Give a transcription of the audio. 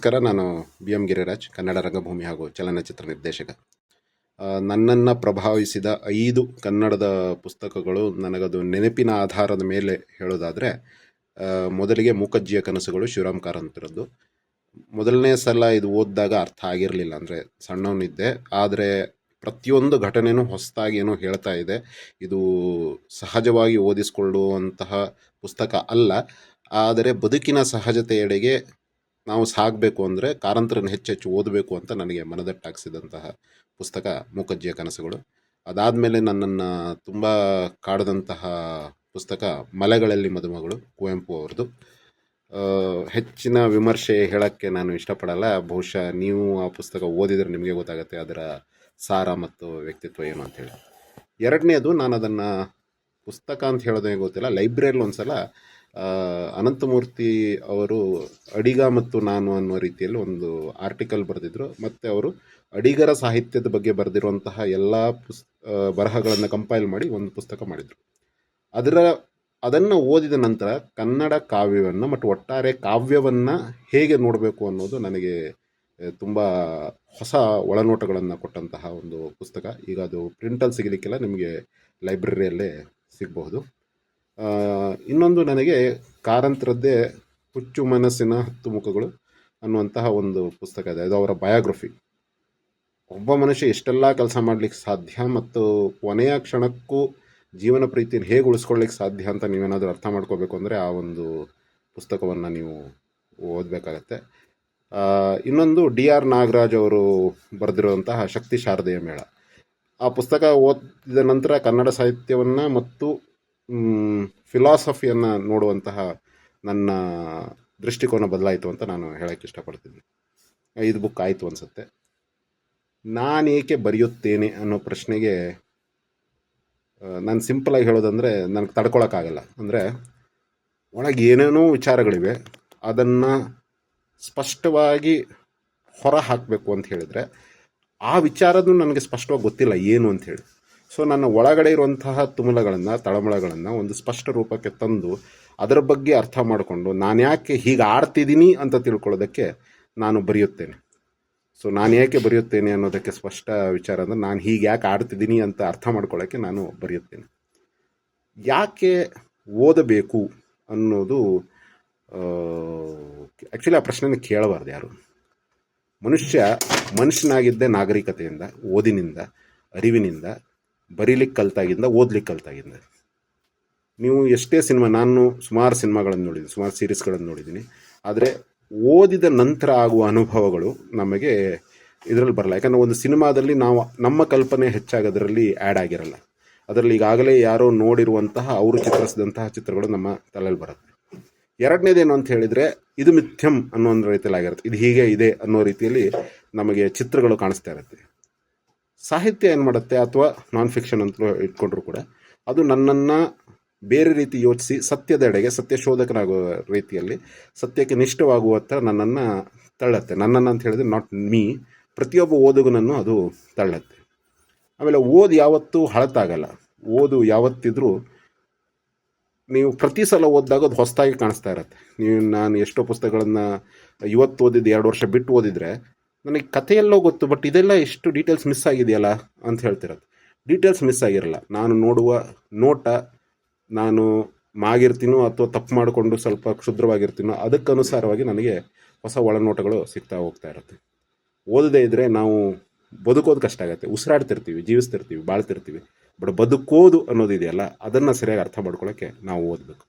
ನಮಸ್ಕಾರ, ನಾನು B M Giriraj, Kannada ರಂಗಭೂಮಿ ಹಾಗೂ ಚಲನಚಿತ್ರ ನಿರ್ದೇಶಕ. ನನ್ನನ್ನು ಪ್ರಭಾವಿಸಿದ ಐದು ಕನ್ನಡದ ಪುಸ್ತಕಗಳು ನನಗದು ನೆನಪಿನ ಆಧಾರದ ಮೇಲೆ ಹೇಳೋದಾದರೆ ಮೊದಲಿಗೆ ಮೂಕಜ್ಜಿಯ ಕನಸುಗಳು ಶಿವರಾಮ್ ಕಾರಂತರದ್ದು. ಮೊದಲನೇ ಸಲ ಇದು ಓದಿದಾಗ ಅರ್ಥ ಆಗಿರಲಿಲ್ಲ, ಅಂದರೆ ಸಣ್ಣವನಿದ್ದೆ. ಆದರೆ ಪ್ರತಿಯೊಂದು ಘಟನೆಯೂ ಹೊಸದಾಗಿ ಏನೋ ಹೇಳ್ತಾ ಇದೆ. ಇದು ಸಹಜವಾಗಿ ಓದಿಸಿಕೊಳ್ಳುವಂತಹ ಪುಸ್ತಕ ಅಲ್ಲ. ಆದರೆ ಬದುಕಿನ ಸಹಜತೆಯೆಡೆಗೆ ನಾವು ಸಾಗಬೇಕು ಅಂದರೆ ಕಾರಂತರನ್ನು ಹೆಚ್ಚೆಚ್ಚು ಓದಬೇಕು ಅಂತ ನನಗೆ ಮನದಟ್ಟಾಗಿಸಿದಂತಹ ಪುಸ್ತಕ ಮೂಕಜ್ಜಿಯ ಕನಸುಗಳು. ಅದಾದಮೇಲೆ ನನ್ನನ್ನು ತುಂಬ ಕಾಡದಂತಹ ಪುಸ್ತಕ ಮಲೆಗಳಲ್ಲಿ ಮದುಮಗಳು ಕುವೆಂಪು ಅವ್ರದ್ದು. ಹೆಚ್ಚಿನ ವಿಮರ್ಶೆ ಹೇಳೋಕ್ಕೆ ನಾನು ಇಷ್ಟಪಡಲ್ಲ. ಬಹುಶಃ ನೀವು ಆ ಪುಸ್ತಕ ಓದಿದರೆ ನಿಮಗೆ ಗೊತ್ತಾಗುತ್ತೆ ಅದರ ಸಾರ ಮತ್ತು ವ್ಯಕ್ತಿತ್ವ ಏನು ಅಂತೇಳಿ ಎರಡನೇದು ನಾನು ಅದನ್ನು ಪುಸ್ತಕ ಅಂತ ಹೇಳೋದೇ ಗೊತ್ತಿಲ್ಲ. ಲೈಬ್ರರಿಲಿ ಒಂದು ಸಲ ಅನಂತಮೂರ್ತಿ ಅವರು ಅಡಿಗ ಮತ್ತು ನಾನು ಅನ್ನುವ ರೀತಿಯಲ್ಲಿ ಒಂದು ಆರ್ಟಿಕಲ್ ಬರೆದಿದ್ರು. ಮತ್ತು ಅವರು ಅಡಿಗರ ಸಾಹಿತ್ಯದ ಬಗ್ಗೆ ಬರೆದಿರುವಂತಹ ಎಲ್ಲ ಪುಸ್ ಬರಹಗಳನ್ನು ಕಂಪೈಲ್ ಮಾಡಿ ಒಂದು ಪುಸ್ತಕ ಮಾಡಿದರು. ಅದರ, ಅದನ್ನು ಓದಿದ ನಂತರ ಕನ್ನಡ ಕಾವ್ಯವನ್ನು ಮತ್ತು ಒಟ್ಟಾರೆ ಕಾವ್ಯವನ್ನು ಹೇಗೆ ನೋಡಬೇಕು ಅನ್ನೋದು ನನಗೆ ತುಂಬ ಹೊಸ ಒಳನೋಟಗಳನ್ನು ಕೊಟ್ಟಂತಹ ಒಂದು ಪುಸ್ತಕ. ಈಗ ಅದು ಪ್ರಿಂಟಲ್ಲಿ ಸಿಗಲಿಕ್ಕೆಲ್ಲ, ನಿಮಗೆ ಲೈಬ್ರರಿಯಲ್ಲೇ ಸಿಗಬಹುದು. ಇನ್ನೊಂದು ನನಗೆ ಕಾರಂತರದ್ದೇ ಹುಚ್ಚು ಮನಸ್ಸಿನ ಹತ್ತು ಮುಖಗಳು ಅನ್ನುವಂತಹ ಒಂದು ಪುಸ್ತಕ ಇದೆ. ಅದು ಅವರ ಬಯೋಗ್ರಫಿ. ಒಬ್ಬ ಮನುಷ್ಯ ಎಷ್ಟೆಲ್ಲ ಕೆಲಸ ಮಾಡಲಿಕ್ಕೆ ಸಾಧ್ಯ ಮತ್ತು ಕೊನೆಯ ಕ್ಷಣಕ್ಕೂ ಜೀವನ ಪ್ರೀತಿಯನ್ನು ಹೇಗೆ ಉಳಿಸ್ಕೊಳ್ಳಿಕ್ಕೆ ಸಾಧ್ಯ ಅಂತ ನೀವೇನಾದರೂ ಅರ್ಥ ಮಾಡ್ಕೋಬೇಕು ಅಂದರೆ ಆ ಒಂದು ಪುಸ್ತಕವನ್ನು ನೀವು ಓದಬೇಕಾಗತ್ತೆ. ಇನ್ನೊಂದು ಡಿ ಆರ್ ನಾಗರಾಜ್ ಅವರು ಬರೆದಿರುವಂತಹ ಶಕ್ತಿ ಶಾರದೆಯ ಮೇಳ. ಆ ಪುಸ್ತಕ ಓದಿದ ನಂತರ ಕನ್ನಡ ಸಾಹಿತ್ಯವನ್ನು ಮತ್ತು ಫಿಲಾಸಫಿಯನ್ನು ನೋಡುವಂತಹ ನನ್ನ ದೃಷ್ಟಿಕೋನ ಬದಲಾಯಿತು ಅಂತ ನಾನು ಹೇಳೋಕ್ಕೆ ಇಷ್ಟಪಡ್ತೀನಿ. ಐದು ಬುಕ್ ಆಯಿತು ಅನಿಸುತ್ತೆ. ನಾನೇಕೆ ಬರೆಯುತ್ತೇನೆ ಅನ್ನೋ ಪ್ರಶ್ನೆಗೆ ನಾನು ಸಿಂಪಲಾಗಿ ಹೇಳೋದಂದರೆ ನನಗೆ ತಡ್ಕೊಳಕ್ಕಾಗಲ್ಲ ಅಂದರೆ ಒಳಗೆ ಏನೇನೋ ವಿಚಾರಗಳಿವೆ, ಅದನ್ನು ಸ್ಪಷ್ಟವಾಗಿ ಹೊರ ಹಾಕಬೇಕು ಅಂತ ಹೇಳಿದರೆ ಆ ವಿಚಾರದ್ದು ನನಗೆ ಸ್ಪಷ್ಟವಾಗಿ ಗೊತ್ತಿಲ್ಲ ಏನು ಅಂತ ಹೇಳಿ. ಸೊ ನನ್ನ ಒಳಗಡೆ ಇರುವಂತಹ ತುಮಲಗಳನ್ನು, ತಳಮಳಗಳನ್ನು ಒಂದು ಸ್ಪಷ್ಟ ರೂಪಕ್ಕೆ ತಂದು ಅದರ ಬಗ್ಗೆ ಅರ್ಥ ಮಾಡಿಕೊಂಡು ನಾನು ಯಾಕೆ ಹೀಗೆ ಆಡ್ತಿದ್ದೀನಿ ಅಂತ ತಿಳ್ಕೊಳ್ಳೋದಕ್ಕೆ ನಾನು ಬರೆಯುತ್ತೇನೆ. ಸೊ ನಾನು ಯಾಕೆ ಬರೆಯುತ್ತೇನೆ ಅನ್ನೋದಕ್ಕೆ ಸ್ಪಷ್ಟ ವಿಚಾರ ಅಂದರೆ ನಾನು ಹೀಗೆ ಯಾಕೆ ಆಡ್ತಿದ್ದೀನಿ ಅಂತ ಅರ್ಥ ಮಾಡ್ಕೊಳ್ಳೋಕ್ಕೆ ನಾನು ಬರೆಯುತ್ತೇನೆ. ಯಾಕೆ ಓದಬೇಕು ಅನ್ನೋದು ಆ್ಯಕ್ಚುಲಿ ಆ ಪ್ರಶ್ನೆನ ಕೇಳಬಾರ್ದು ಯಾರು. ಮನುಷ್ಯ ಮನುಷ್ಯನಾಗಿದ್ದೆ ನಾಗರಿಕತೆಯಿಂದ, ಓದಿನಿಂದ, ಅರಿವಿನಿಂದ ಬರೀಲಿಕ್ಕೆ ಕಲ್ತಾಗಿಂದ, ಓದ್ಲಿಕ್ಕೆ ಕಲ್ತಾಗಿಂದ. ನೀವು ಎಷ್ಟೇ ಸಿನಿಮಾ, ನಾನು ಸುಮಾರು ಸಿನಿಮಾಗಳನ್ನು ನೋಡಿದ್ದೀನಿ, ಸುಮಾರು ಸೀರೀಸ್ಗಳನ್ನು ನೋಡಿದ್ದೀನಿ. ಆದರೆ ಓದಿದ ನಂತರ ಆಗುವ ಅನುಭವಗಳು ನಮಗೆ ಇದರಲ್ಲಿ ಬರಲ್ಲ. ಯಾಕಂದರೆ ಒಂದು ಸಿನಿಮಾದಲ್ಲಿ ನಾವು, ನಮ್ಮ ಕಲ್ಪನೆ ಹೆಚ್ಚಾಗದರಲ್ಲಿ ಆ್ಯಡ್ ಆಗಿರಲ್ಲ. ಅದರಲ್ಲಿ ಈಗಾಗಲೇ ಯಾರೋ ನೋಡಿರುವಂತಹ, ಅವರು ಚಿತ್ರಿಸಿದಂತಹ ಚಿತ್ರಗಳು ನಮ್ಮ ತಲೆಯಲ್ಲಿ ಬರುತ್ತೆ. ಎರಡನೇದೇನು ಅಂತ ಹೇಳಿದರೆ, ಇದು ಮಿಥ್ಯಂ ಅನ್ನೋ ಒಂದು ರೀತಿಯಲ್ಲಿ ಆಗಿರುತ್ತೆ. ಇದು ಹೀಗೆ ಇದೆ ಅನ್ನೋ ರೀತಿಯಲ್ಲಿ ನಮಗೆ ಚಿತ್ರಗಳು ಕಾಣಿಸ್ತಾ ಇರುತ್ತೆ. ಸಾಹಿತ್ಯ ಏನು ಮಾಡುತ್ತೆ ಅಥವಾ ನಾನ್ ಫಿಕ್ಷನ್ ಅಂತ ಇಟ್ಕೊಂಡ್ರು ಕೂಡ, ಅದು ನನ್ನನ್ನು ಬೇರೆ ರೀತಿ ಯೋಚಿಸಿ ಸತ್ಯದೆಡೆಗೆ ಸತ್ಯ ಶೋಧಕನಾಗುವ ರೀತಿಯಲ್ಲಿ ಸತ್ಯಕ್ಕೆ ನಿಷ್ಠವಾಗುವತ್ತ ನನ್ನನ್ನು ತಳ್ಳತ್ತೆ. ನನ್ನನ್ನು ಅಂತ ಹೇಳಿದ್ರೆ ನಾಟ್ ಮೀ ಪ್ರತಿಯೊಬ್ಬ ಓದುಗನನ್ನು ಅದು ತಳ್ಳತ್ತೆ. ಆಮೇಲೆ ಓದು ಯಾವತ್ತೂ ಹಳತಾಗಲ್ಲ. ಓದು ಯಾವತ್ತಿದ್ರೂ ನೀವು ಪ್ರತಿ ಸಲ ಓದಿದಾಗ ಅದು ಹೊಸದಾಗಿ ಕಾಣಿಸ್ತಾ ಇರತ್ತೆ. ನೀವು ನಾನು ಎಷ್ಟೋ ಪುಸ್ತಕಗಳನ್ನು ಇವತ್ತು ಓದಿದ್ದು ಎರಡು ವರ್ಷ ಬಿಟ್ಟು ಓದಿದರೆ ನನಗೆ ಕಥೆಯೆಲ್ಲೋ ಗೊತ್ತು ಬಟ್ ಇದೆಲ್ಲ ಎಷ್ಟು ಡೀಟೇಲ್ಸ್ ಮಿಸ್ ಆಗಿದೆಯಲ್ಲ ಅಂತ ಹೇಳ್ತಿರೋದು. ಡೀಟೇಲ್ಸ್ ಮಿಸ್ ಆಗಿರಲ್ಲ. ನಾನು ನೋಡುವ ನೋಟ, ನಾನು ಮಾಗಿರ್ತೀನೋ ಅಥವಾ ತಪ್ಪು ಮಾಡಿಕೊಂಡು ಸ್ವಲ್ಪ ಕ್ಷುದ್ರವಾಗಿರ್ತೀನೋ ಅದಕ್ಕನುಸಾರವಾಗಿ ನನಗೆ ಹೊಸ ಒಳನೋಟಗಳು ಸಿಗ್ತಾ ಹೋಗ್ತಾ ಇರುತ್ತೆ. ಓದದೇ ಇದ್ದರೆ ನಾವು ಬದುಕೋದು ಕಷ್ಟ ಆಗುತ್ತೆ. ಉಸಿರಾಡ್ತಿರ್ತೀವಿ, ಜೀವಿಸ್ತಿರ್ತೀವಿ, ಬಾಳ್ತಿರ್ತೀವಿ. ಬಟ್ ಬದುಕೋದು ಅನ್ನೋದಿದೆಯಲ್ಲ, ಅದನ್ನು ಸರಿಯಾಗಿ ಅರ್ಥ ಮಾಡ್ಕೊಳ್ಳೋಕ್ಕೆ ನಾವು ಓದಬೇಕು.